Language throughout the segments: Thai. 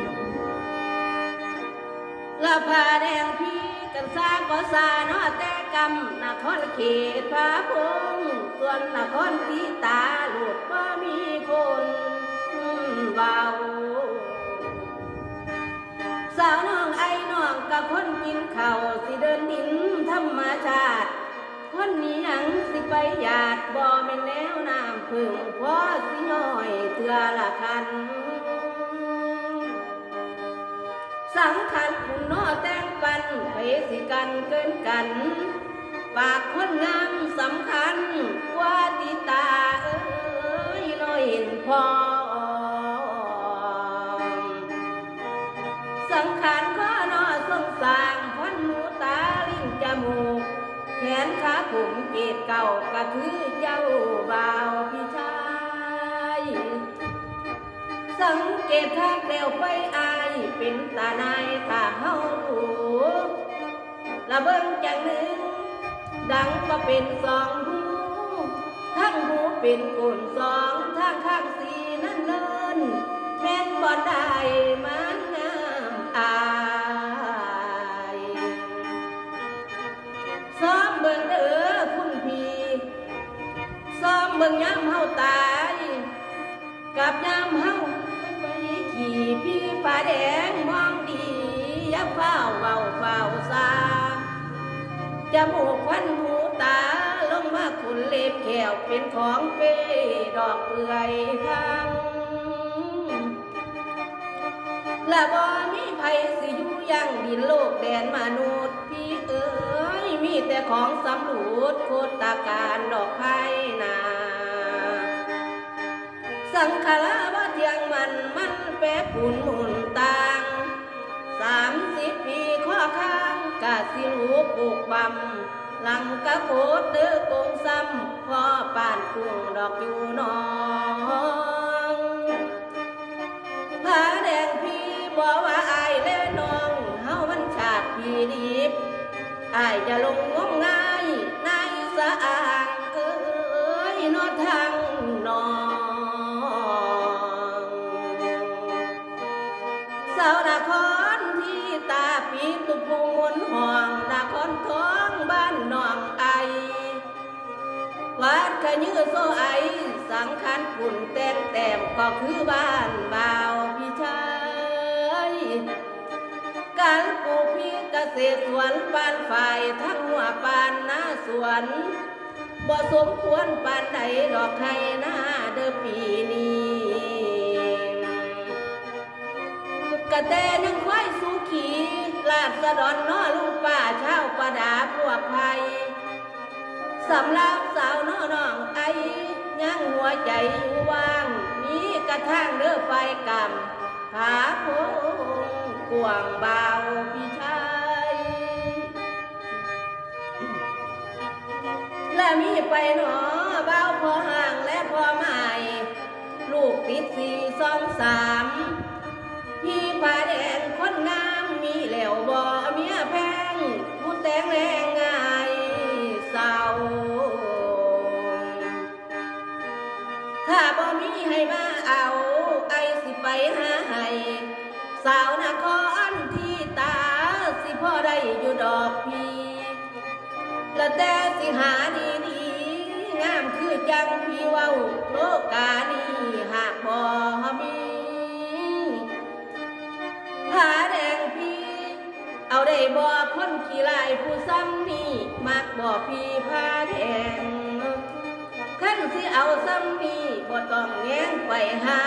ขึ้นละพาแดงพี่กันซาก็ซานาะแต่กำนครเขตพาพงส่วนนครตีตาลูกบ่มีคนเบาสาวน้องไอ้น้องกับคนกินข้าวสิเดินดินธรรมชาติ คนนี้ยังสิไปหยาดบ่เป็นแนวน้ำพึ่งพอสิย่อยเตือละคัน สังขันคุณนอแต่งปันไปสิกันเกินกัน ปากคนงามสำคัญกว่าติตาเอ้ยน้อยเห็นพอสังขารข้อนอสงสางพันหูตาลิ้นจมูก แขนขาผมเกตเก่าก็คือเจ้าบ่าวพี่ชา สังเกตทางเดียวไปอายเป็นตาในตาเฮาดูละเบิ่งจังหนึ่ง ดังก็เป็นสองหูทั้งหูเป็นกุนสองทางข้างสีนั่นเลินแม่นบ่ได้มา จมูกควันหูตาลงมาขุนเล็บแขวเป็นของเป้ดอกเปื่อยพังและบ่มีไผสิอยู่ยังดินโลกแดนมนุษย์พี่เอ๋ยมีแต่ของสำรูดโคตาการดอกไผ่นาสังขารว่าเทียงมันมันแปรปุ่นหมุนต่างสามสิบปี สิรูปลูกบำหลังกะโคดเดือโกงซ้ำพ่อป่านกุ้งดอกอยู่นองผาแดงพี่บอกว่าอายและน้องเฮามันชาติพี่ดีบอายจะลงงมงายในสะอางเอ้ยนอทาง งนห่องนคท้องบ้านหนองไอ วัดขยือโซไอ สังขันปุ่นแต้มแต้มก็คือบ้านบ่าวพี่ชายการปลูกพริกเกษตรสวนปานฝ่ายทั้งหัวปานหน้าสวนบ่สมควรปานใดดอกไข่หน้าเด้อปีนี้กะแตยังค่อยสู้ขี ลาดสะดอนน้อลุงป้าเช่าประดาพวกไทยสำหรับสาวน้อน้องไอยังหัวใจอยู่ว่าง มีกระทั่งเด้อไฟกำผาโพงกวางเบาพี่ชายและมีไปหนอเบาพอห่างและพอใหม่ ลูกติดสี่สองสามพี่ผาแดงคนงาม มีเหลวบ่เมียแพงผู้แต่งแรงง่ายเศร้าถ้าบ่มีให้มาเอาไอสิไปหาให้สาวนครที่ตาสิพ่อได้อยู่ดอกพี่และแต่สิหาดีดีงามคือจัง คนขี้ลายผู้ซ้ำนี่มักบ่พี่พาแดงขั้นสิเอาซ้ำนี่บ่ต้องแย้งไปหา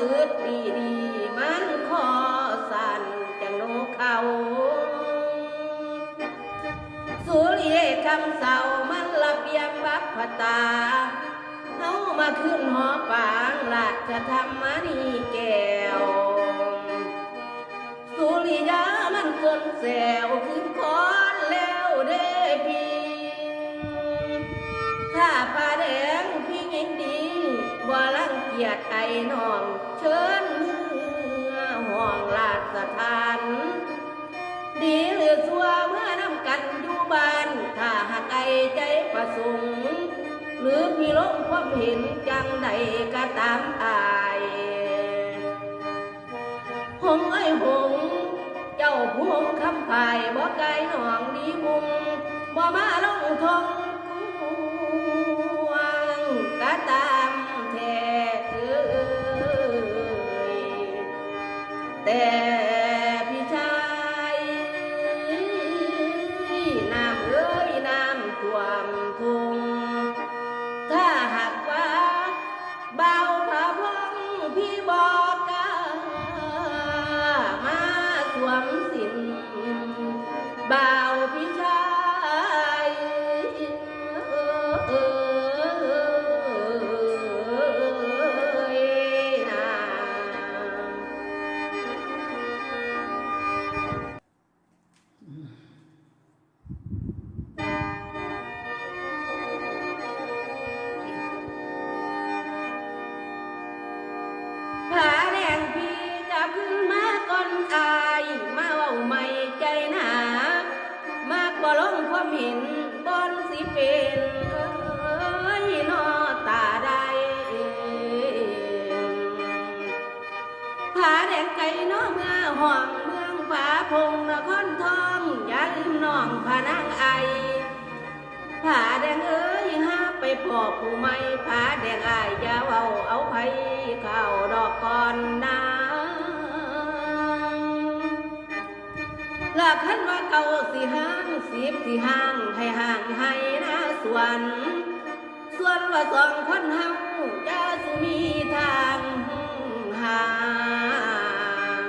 อึดดีดีมันคอสั่นจังโนเขาสุริยคำเสามันระเบียบวัดพตาเฮามาขึ้นหอปางราชธรรมานีแก้ว สุริยามันคนแซวขึ้นคอนแล้วเด้ ยดไอ้น้อง เชิญเมื่อห้องลาดสถาน ดีหรือสัวเมื่อนำกันอยู่บ้าน ถ้าหากไอ้ใจประสงค์ หรือพี่ลงความเห็นจังใดก็ตามอายหงไอ้หง เจ้าพวงคำพายบ่ไกลหนองดีบุงบ่มาลงทง อนอายมาเว้าไม่ใจหนามากบ่ลงความเห็นบอนสิเป็นเอ้ยนอตาใดผาแดงไก่นอเมื่อห้องเมืองผาพงนครทองอย่าลืมน้องผานางไอผาแดงเอ้ยห้าไปพอผู้ไม่ผาแดงอายอย่าเว้าเอาไผเข้าดอกก่อนนา ลาคันว่าเก่าสิห้างสิบสิห้างให้ห่างให้นะส่วนส่วนว่าสองคนเฮาจะสิมีทางห่าง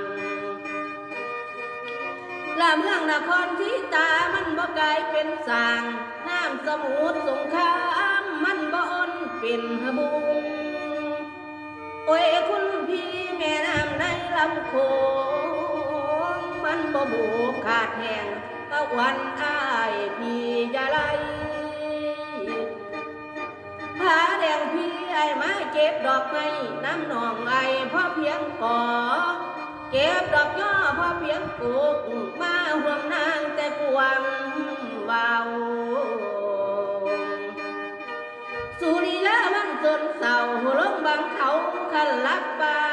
ละเมืองนครที่ตามันบ่กลายเป็นสางน้ำสมุทรสงครามมันบ่อนเป็นหบุงโอ้ยคุณพี่แม่น้ำในลำโขง บ่บูขาดแหงตะวันอายพี่จะไลผาแดงพี่ไอ้มาเก็บดอกไม้น้ำหนองไอ้พ่อเพียงก่อเก็บดอกย่อพ่อเพียงปลูกมาห่วงนางแต่ความเบาสุริยะมันจนเศร้าลงบางเขาคันลับป่า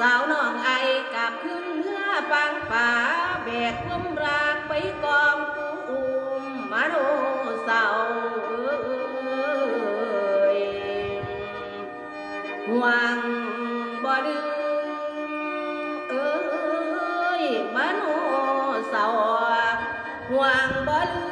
สาวน้องไอกลับขึ้นเรือปางป่าแบกคุ้มรากไปกองกูอุ้มมาโนเศร้าเอ้ยหวังบ่ดื้อเอ้ยมาโนเสาหวังบ่ลื